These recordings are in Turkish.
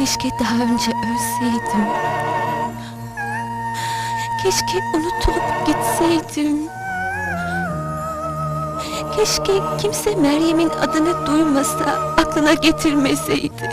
Keşke daha önce ölseydim. Keşke unutulup gitseydim. Keşke kimse Meryem'in adını duymasa, aklına getirmeseydi.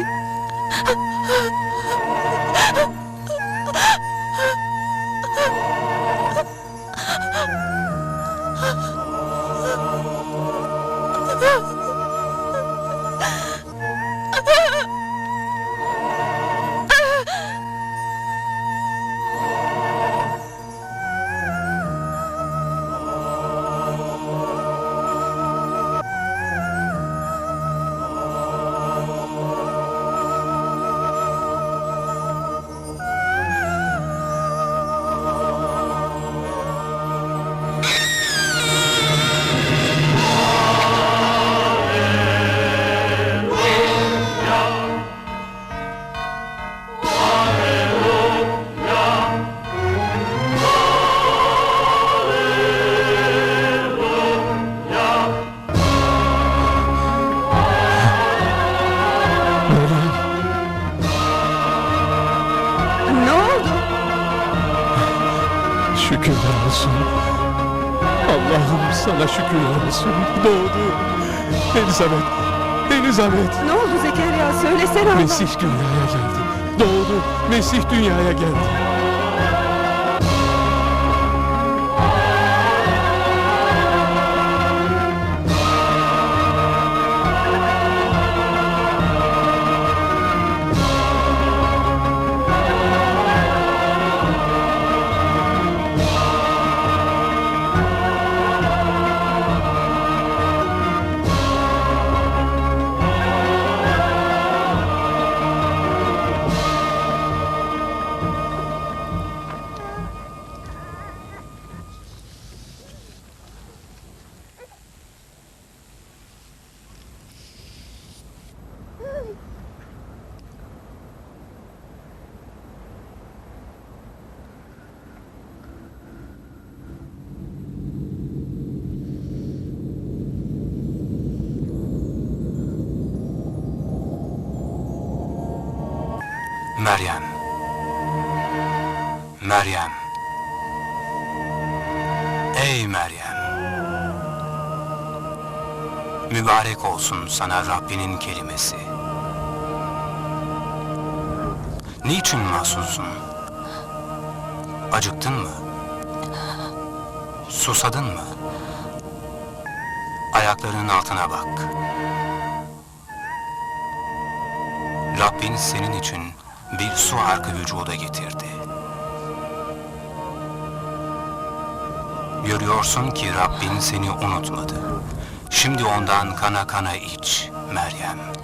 Şükürler olsun. Allah'ım sana şükürler olsun. Doğdu. Elizabeth, Elizabeth. Ne oldu Zekeriya? Söylesene Allah. Mesih dünyaya geldi. Doğdu. Mesih dünyaya geldi. Meryem. Meryem. Ey Meryem. Mübarek olsun sana Rabbinin kelimesi. Niçin mahzunsun? Acıktın mı? Susadın mı? Ayaklarının altına bak. Rabbin senin için bir su arkı vücuda getirdi. Görüyorsun ki Rabbin seni unutmadı. Şimdi ondan kana kana iç Meryem.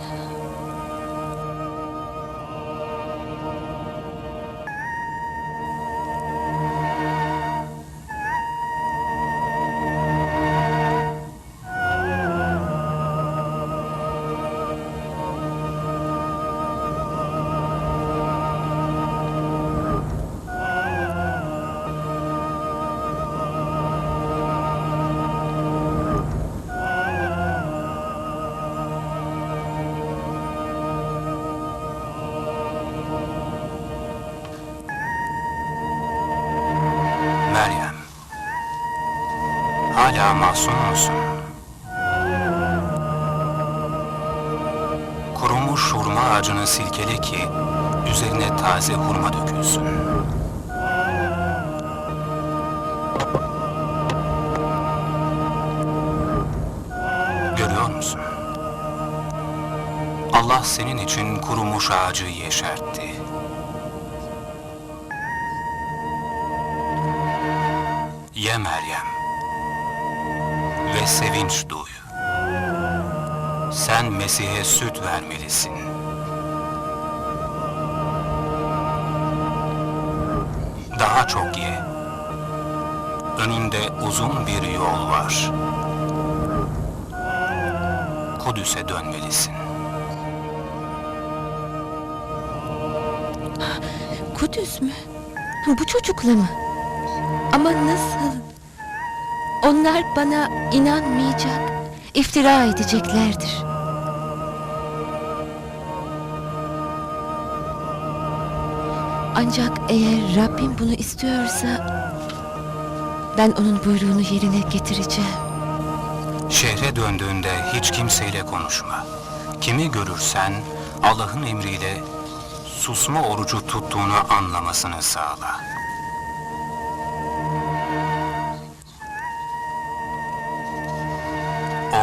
Hala masum musun? Kurumuş hurma ağacını silkele ki üzerine taze hurma dökülsün. Görüyor musun? Allah senin için kurumuş ağacı yeşertti. Ye Meryem ve sevinç duy. Sen Mesih'e süt vermelisin. Daha çok ye. Önünde uzun bir yol var. Kudüs'e dönmelisin. Kudüs mü? Bu çocukla mı? Ama nasıl? Onlar bana inanmayacak, iftira edeceklerdir. Ancak eğer Rabbim bunu istiyorsa ben onun buyruğunu yerine getireceğim. Şehre döndüğünde hiç kimseyle konuşma. Kimi görürsen Allah'ın emriyle susma orucu tuttuğunu anlamasını sağla.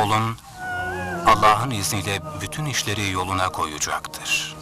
Oğlun Allah'ın izniyle bütün işleri yoluna koyacaktır.